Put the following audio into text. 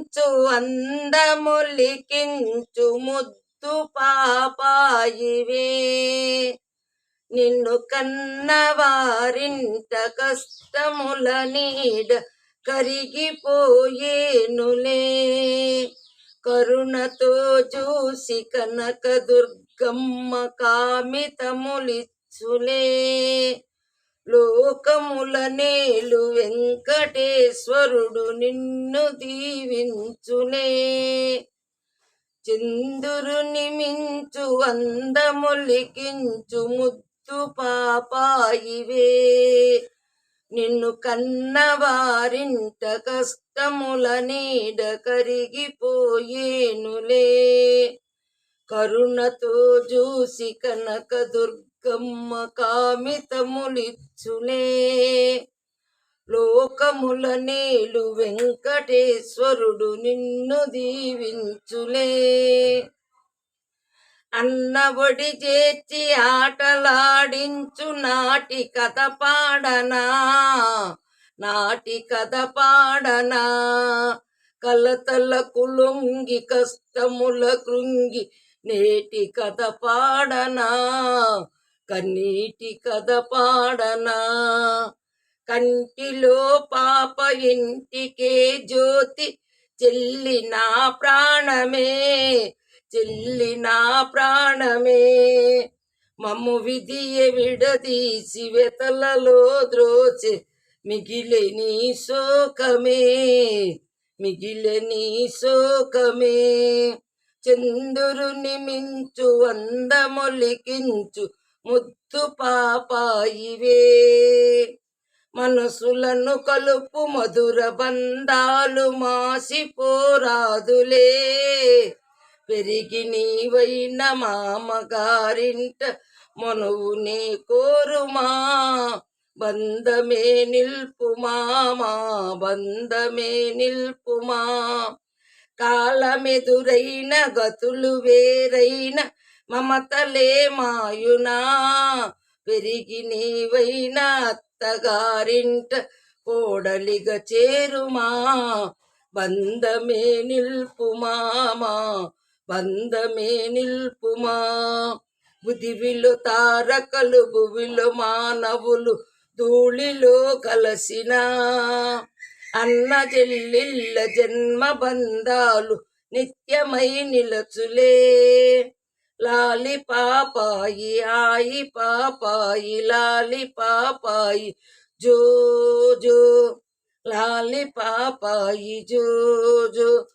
అందములికించు అందములికించు ముద్దు పాపాయివే. నిన్ను కన్నవారింట కష్టముల నీడ కరిగిపోయేనులే. కరుణతో చూసి కనక దుర్గమ్మ కామితములిచ్చులే. లోకముల నేలు వెంకటేశ్వరుడు నిన్ను దీవించులే చందురుని మించు అందములికించు ముద్దు పాపాయివే. నిన్ను కన్నవారింట కష్టముల నీడ కరిగిపోయేనులే. కరుణతో చూసి కనక దుర్గమ్మ కామితములిచ్చులే లోకముల నీలు వెంకటేశ్వరుడు నిన్ను దీవించులే. అన్నబడి చేర్చి ఆటలాడించు నాటి కథ పాడనా? నాటి కథ పాడనా? కలతల కులుంగి కష్టముల కృంగి నేటి కథ పాడనా? కన్నీటి కథ పాడనా? కంటిలో పాప ఇంటికే జ్యోతి చెల్లి నా ప్రాణమే చెల్లి నా ప్రాణమే. మమ్ము విధియ విడదీసి వెతలలో ద్రోచి మిగిలే నీ శోకమే మిగిలే నీ శోకమే. చందురుని మించు అందమొలికించు ముద్దు పాపాయివే. మనసులను కలుపు మధుర బంధాలు మాసిపోరాదులే పెరిగి నీవైన మామగారింట మనువునే కోరుమా. బంధమే నిల్పుమా మా బంధమే నిల్పుమా. కాలమెదురైన గతులు వేరైన మమతలే మాయునా. పెరిగి నీవైన అత్తగారింట కోడలిగ చేరుమా. బంధమే నిల్పుమా మా బంధమే నిల్పుమా. బుదివిలో తారకలు భువిలో మానవులు ధూళిలో కలసినా. అన్న చెల్లిళ్ళ జన్మ బంధాలు నిత్యమై నిలచులే. లాలి పాపాయి ఆయి పాపాయి లాలి పాపాయి జో జో. లాలి పాపాయి జో జో.